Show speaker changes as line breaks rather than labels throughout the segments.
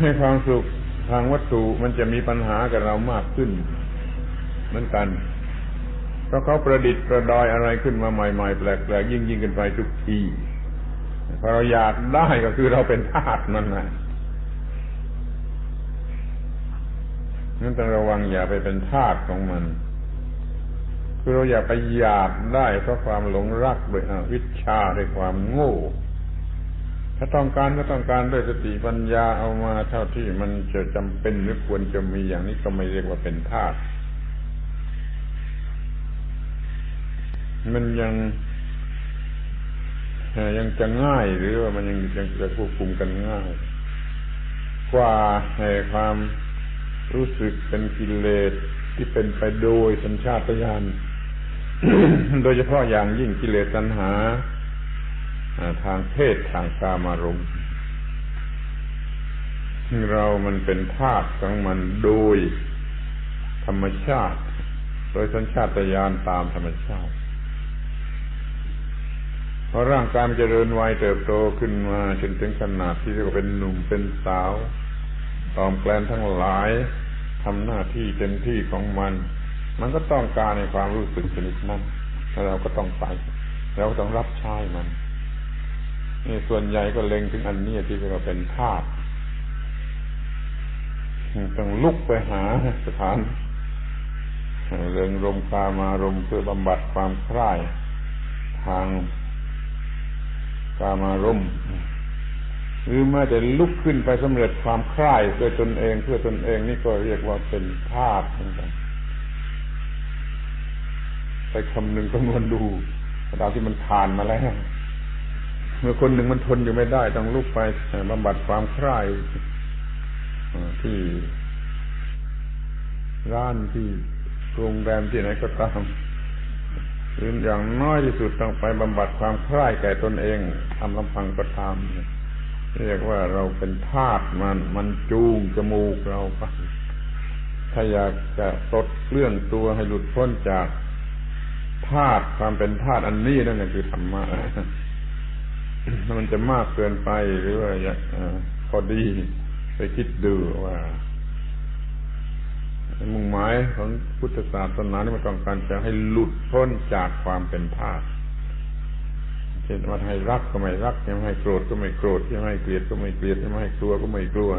ให้ความสุขทางวัตถุมันจะมีปัญหากับเรามากขึ้น เหมือนกัน เพราะเขาประดิษฐ์ประดอยอะไรขึ้นมาใหม่ๆแปลกๆยิ่งยิ่งขึ้นไปทุกทีพอเราอยากได้ก็คือเราเป็นทาสมันนะนั้นต้องระวังอย่าไปเป็นทาสของมัน คือเราอย่าไปอยากได้เพราะความหลงรักด้วยอวิชชาด้วยความโง่ ถ้าต้องการก็ต้องการด้วยสติปัญญาเอามาเท่าที่มันจะจำเป็นหรือควรจะมีอย่างนี้ก็ไม่เรียกว่าเป็นทาสมันยังยังจะง่ายหรือว่ามันยังยังจะควบคุมกันง่าย กว่าในความรู้สึกเป็นกิเลสที่เป็นไปโดยสัญชาตญาณโดยเฉพาะอย่างยิ่งกิเลสตัณหา ทางเพศทางกามารมณ์เรามันเป็นธาตุของมันโดยธรรมชาติ โดยสัญชาตญาณตามธรรมชาติพอร่างกายมันจเจริญวัยเติบโตขึ้นมาจนถึงขนาดที่เรียกว่าเป็นหนุ่มเป็นสาวตอมแกลนทั้งหลายทำหน้าที่เต็มที่ของมัน มันก็ต้องการในความรู้สึกชนิดนั้นแล้วเราก็ต้องไปเราก็ต้องรับใช้มัน นี่ส่วนใหญ่ก็เล็งถึงอันนี้ที่เราเป็นธาตุต้องลุกไปหาสถานเรื่องรมคามารมเพื่อบำบัดความคลาย ทางกามารมหรือแม้แต่ลุกขึ้นไปสำเร็จความคลายด้วยตนเองเพื่อตนเองนี่ก็เรียกว่าเป็นธาตุเหมือนกันไปคำหนึ่งคำนวณดูดาวที่มันผ่านมาแล้ว เมื่อคนหนึ่งมันทนอยู่ไม่ได้ ต้องลุกไปบำบัดความคลายที่ร้านที่โรงแรมที่ไหนก็ตามหรืออย่างน้อยที่สุดต้องไปบำบัดความคลายแก่ตนเองทำลำพังก็ทำเรียกว่าเราเป็นทาสมันมันจูงจมูกเราไปถ้าอยากจะตดเลื่อนตัวให้หลุดพ้นจากธาตุความเป็นธาตุอันนี้นั่นคือธรรมะ มันจะมากเกินไปหรือว่าอยากพอดีไปคิดดูว่ามุ่งหมายของพุทธศาสนานี่มันต้องการจะให้หลุดพ้นจากความเป็นธาตุเช่นว่าให้รักก็ไม่รักยังให้โกรธก็ไม่โกรธยังให้เกลียดก็ไม่เกลียดยังให้กลัวก็ไม่กลัว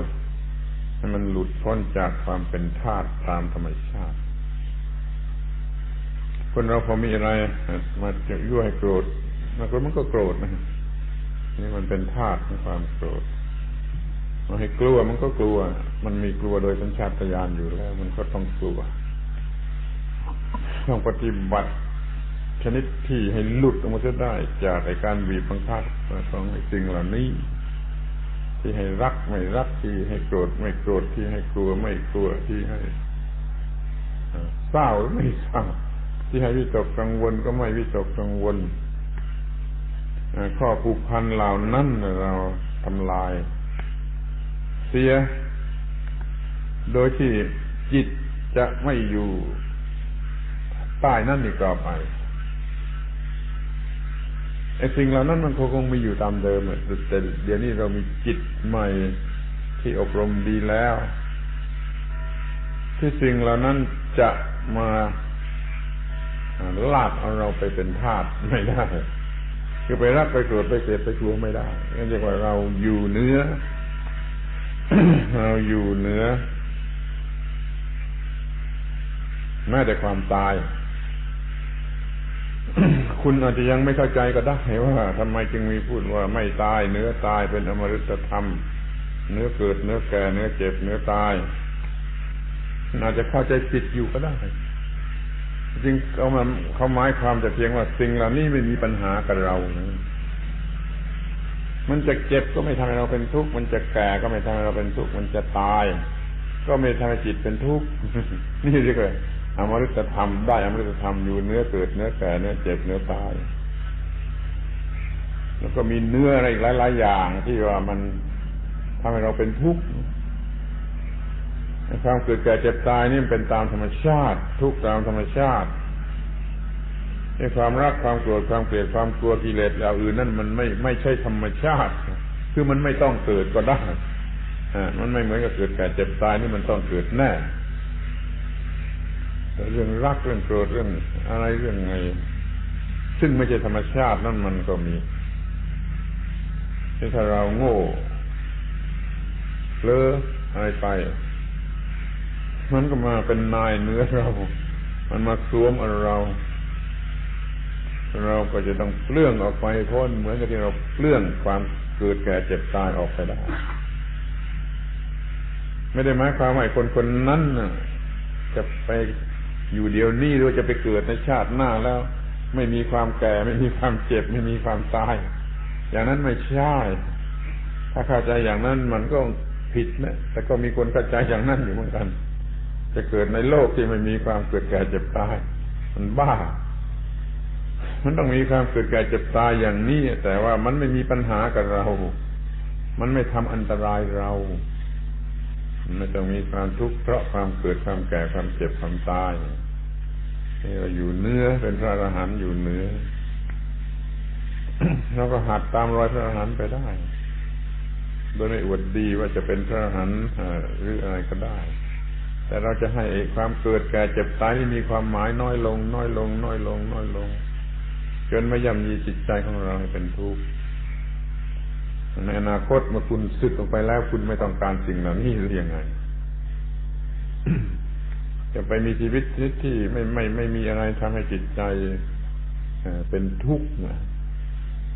ให้มันหลุดพ้นจากความเป็นธาตุตามธรรมชาติ คนเราพอมีอะไรมาจะยั่วให้โกรธมันก็มันก็โกรธนะ นี่มันเป็นธาตุของความโกรธมันให้กลัวมันก็กลัว มันมีกลัวโดยสัญชาตญาณอยู่แล้ว มันก็ต้องกลัวต้องปฏิบัติชนิดที่ให้หลุดออกมาจะได้ จากไอการบีบบังคับของสิ่งเหล่านี้ ที่ให้รักไม่รักที่ให้โกรธไม่โกรธที่ให้กลัวไม่กลัวที่ให้เศร้าหรือไม่เศร้าที่ให้วิตกกังวลก็ไม่วิตกกังวล ข้อผูกพันเหล่านั้นเราทำลาย เสีย โดยที่จิตจะไม่อยู่ใต้นั่นอีกต่อไปไอ้สิ่งเหล่านั้นมันคงมีอยู่ตามเดิมแต่เดี๋ยวนี้เรามีจิตใหม่ที่อบรมดีแล้ว ที่สิ่งเหล่านั้นจะมาลากเอาเราไปเป็นทาสไม่ได้ คือไปรักไปโกรธไปเกลียดไปกลัวไม่ได้นั่นเรียกว่าเราอยู่เนื้อ เราอยู่เนื้อแม้แต่ความตาย คุณอาจจะยังไม่เข้าใจก็ได้ว่าทำไมจึงมีพูดว่าไม่ตายเนื้อตายเป็นอมฤตธรรม เนื้อเกิดเนื้อแก่เนื้อเจ็บเนื้อตายอาจจะเข้าใจผิดอยู่ก็ได้ จริงเขามาเขาหมายความแต่เพียงว่าสิ่งเหล่านี้ไม่มีปัญหากับเรานะมันจะเจ็บก็ไม่ทำให้เราเป็นทุกข์ มันจะแก่ก็ไม่ทำให้เราเป็นทุกข์ มันจะตาย ก็ไม่ทำให้จิตเป็นทุกข์ นี่เรียกว่าอมฤตธรรมได้อมฤตธรรมอยู่เนื้อเกิดเนื้อแก่เนื้อเจ็บเนื้อตาย แล้วก็มีเนื้ออะไรอีกหลาย ๆ อย่างที่ว่ามันทำให้เราเป็นทุกข์ ความเกิดแก่เจ็บตายนี่เป็นตามธรรมชาติ ทุกตามธรรมชาติในความรักความโกรธความเกลียดความกลัวกิเลสเหล่าอื่นนั่นมันไม่ไม่ใช่ธรรมชาติ คือมันไม่ต้องเกิดก็ได้มันไม่เหมือนกับเกิดแก่เจ็บตายนี่มันต้องเกิดแน่เรื่องรักเรื่องโกรธเรื่องอะไรเรื่องไง ซึ่งไม่ใช่ธรรมชาตินั่นมันก็มีถ้าเราโง่เลออะไรไป มันก็มาเป็นนายเนื้อเรา มันมาสวมเรา เราก็จะต้องเปลื้องออกไปพ้นเหมือนกับที่เราเปลื้องความเกิดแก่เจ็บตายออกไปได้ ไม่ได้หมายความว่าคนคนนั้นจะไปอยู่เดียวนี้หรือจะไปเกิดในชาติหน้าแล้ว ไม่มีความแก่ไม่มีความเจ็บ ไม่มีความตาย อย่างนั้นไม่ใช่ ถ้าเข้าใจอย่างนั้นมันก็ผิดนะแต่ก็มีคนเข้าใจอย่างนั้นอยู่เหมือนกัน จะเกิดในโลกที่ไม่มีความเกิดแก่เจ็บตาย มันบ้า มันต้องมีความเกิดแก่เจ็บตายอย่างนี้ แต่ว่ามันไม่มีปัญหากับเรา มันไม่ทำอันตรายเราไม่ต้องมีความทุกข์เพราะความเกิดความแก่ความเจ็บความตายนี่เราอยู่เนื้อเป็นพระอรหันต์อยู่เนื้อเราก็หัดตามรอยพระอรหันต์ไปได้ โดยไม่อวดดีว่าจะเป็นพระอรหันต์หรืออะไรก็ได้ แต่เราจะให้ความเกิดแก่เจ็บตายที่มีความหมายน้อยลง น้อยลง น้อยลง น้อยลง จนไม่ย่ำยีจิตใจของเราให้เป็นทุกข์ในอนาคตเมื่อคุณสึกลงไปแล้วคุณไม่ต้องการสิ่งเหล่านี้หรือยังไง จะไปมีชีวิตที่ไม่ไม่ไม่มีอะไรทำให้จิตใจเป็นทุกข์นะ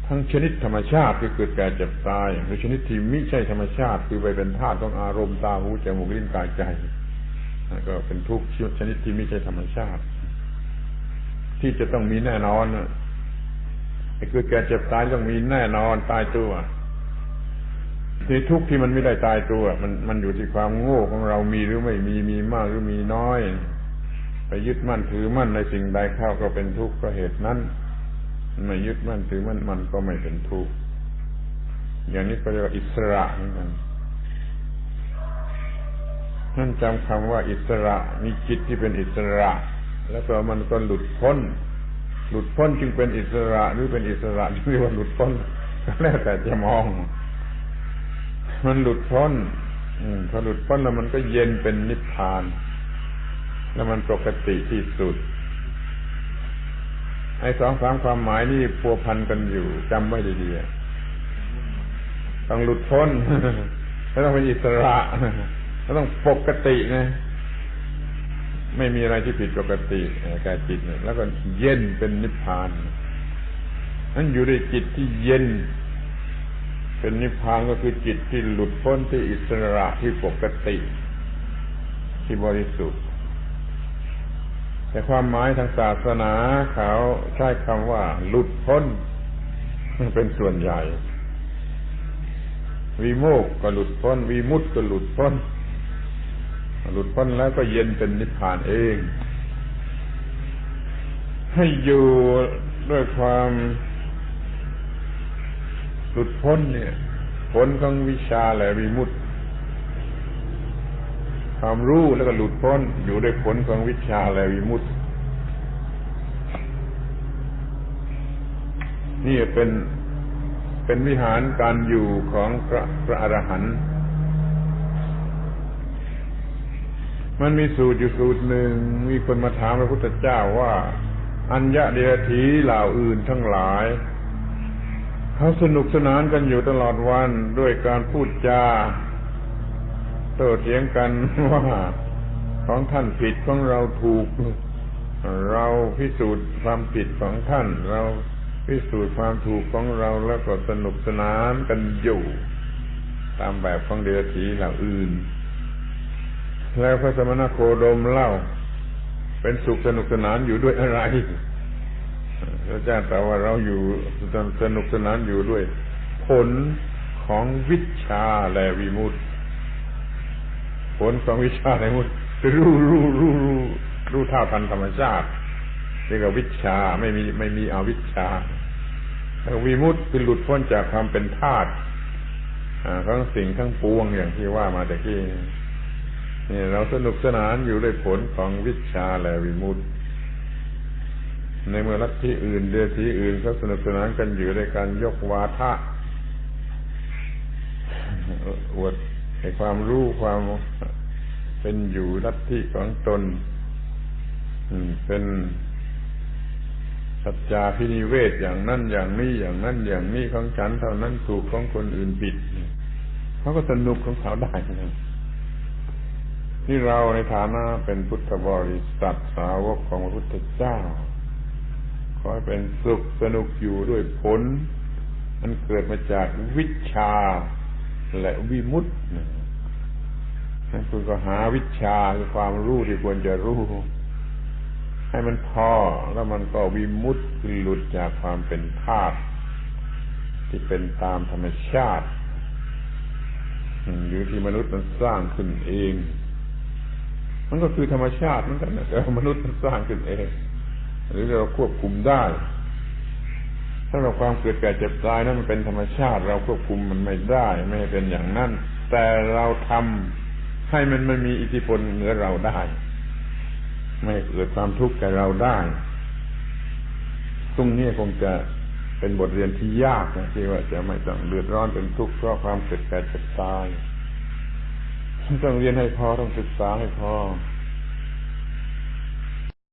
ทั้งชนิดธรรมชาติที่เกิดแก่เจ็บตายหรือชนิดที่ไม่ใช่ธรรมชาติคือไปเป็นธาตุของอารมณ์ตาหูจมูกลิ้นกายใจ ก็เป็นทุกข์ชนิดที่ไม่ใช่ธรรมชาติ ที่จะต้องมีแน่นอนไอ้เกิดแก่เจ็บตายต้องมีแน่นอนตายตัวที่ทุกข์ที่มันไม่ได้ตายตัว มันมันอยู่ที่ความโง่ของเรามีหรือไม่มีมีมากหรือมีน้อย ไปยึดมั่นถือมั่นในสิ่งใดเข้าก็เป็นทุกข์เพราะเหตุนั้นไม่ยึดมั่นถือมั่นมันก็ไม่เป็นทุกข์อย่างนี้ก็เรียกว่าอิสระเหมือนกัน ท่านจำคำว่าอิสระ มีจิตที่เป็นอิสระ แล้วก็มันก็หลุดพ้น หลุดพ้นจึงเป็นอิสระหรือเป็นอิสระเรียกว่าหลุดพ้นแล้วแต่จะมอง มันหลุดพ้นพอหลุดพ้นแล้วมันก็เย็นเป็นนิพพาน แล้วมันปกติที่สุดไอ้สองสามความหมายนี่พัวพันกันอยู่จำไว้ดีๆต้องหลุดพ้นแล้วต้องเป็นอิสระ ต้องปกตินะไม่มีอะไรที่ผิดปกติแก่จิตเนี่ยแล้วก็เย็นเป็นนิพพานนั่นอยู่ในจิตที่เย็น เป็นนิพพานก็คือจิตที่หลุดพ้นที่อิสระที่ปกติ ที่บริสุทธิ์ แต่ความหมายทางศาสนาเขาใช้คำว่า หลุดพ้นเป็นส่วนใหญ่วีโมกก็หลุดพ้นวีมุตก็หลุดพ้น หลุดพ้นแล้วก็เย็นเป็นนิพพานเอง ให้อยู่ด้วยความหลุดพ้นเนี่ย ผลของวิชาแหละวิมุตความรู้แล้วก็หลุดพ้นอยู่ด้วยผลของวิชาและวิมุตนี่เป็นเป็นวิหารการอยู่ของพระพระอรหันต์ มันมีสูตรอยู่สูตรหนึ่ง มีคนมาถามพระพุทธเจ้าว่า อัญญะเดียถีเหล่าอื่นทั้งหลาย เขาสนุกสนานกันอยู่ตลอดวันด้วยการพูดจาโต้เถียงกันว่าของท่านผิดของเราถูก เราพิสูจน์ความผิดของท่าน เราพิสูจน์ความถูกของเราแล้วก็สนุกสนานกันอยู่ ตามแบบของเดรัจฉีเหล่าอื่น แล้วพระสมณโคดมเล่า เป็นสุขสนุกสนานอยู่ด้วยอะไรพระเจ้าแต่ว่าเราอยู่สนุกสนานอยู่ด้วย ผลของวิชาและวิมุตผลของวิชาและวิมุตรู้รู้รู้รู้รู้เท่าทันธรรมชาติเรียกว่าวิชาไม่มีไม่มีอวิชาแล้ววิมุตคือหลุดพ้นจากความเป็นธาตุทั้งสิ่งทั้งปวงอย่างที่ว่ามาแต่กี้ นี่เราสนุกสนานอยู่ด้วยผลของวิชาและวิมุตติในเมื่อลัทธิอื่นเดือทีอื่นเขาสนุกสนานกันอยู่ในการยกวาทะอวดไอ้ความรู้ความเป็นอยู่ลัทธิของตนเป็นสัจจาพินิเวศอย่างนั้นอย่างนี้อย่างนั้นอย่างนี้ของฉันเท่านั้นถูกของคนอื่นผิดเขาก็สนุกของเขาได้นี่ ที่เราในฐานะเป็นพุทธบริษัทสาวกของพระพุทธเจ้า ขอให้เป็นสุขสนุกอยู่ด้วยผลมันเกิดมาจากวิชาและวิมุตตินั่นคุณก็หาวิชาคือความรู้ที่ควรจะรู้ ให้มันพอแล้วมันก็วิมุตติคือหลุดจากความเป็นธาตุที่เป็นตามธรรมชาติ อยู่ที่มนุษย์มันสร้างขึ้นเอง มันก็คือธรรมชาติเหมือนกันแต่มนุษย์สร้างขึ้นเอง หรือเราควบคุมได้ถ้าเราความเกิดแก่เจ็บตายนั้นมันเป็นธรรมชาติ เราควบคุมมันไม่ได้ ไม่ให้เป็นอย่างนั้น แต่เราทำให้มันไม่มีอิทธิพลเหนือเราได้ ไม่เกิดความทุกข์แก่เราได้ตรงนี้คงจะเป็นบทเรียนที่ยากนะที่ว่าจะไม่ต้องเดือดร้อนเป็นทุกข์เพราะความเกิดแก่เจ็บตาย ต้องเรียนให้พอต้องศึกษาให้พอ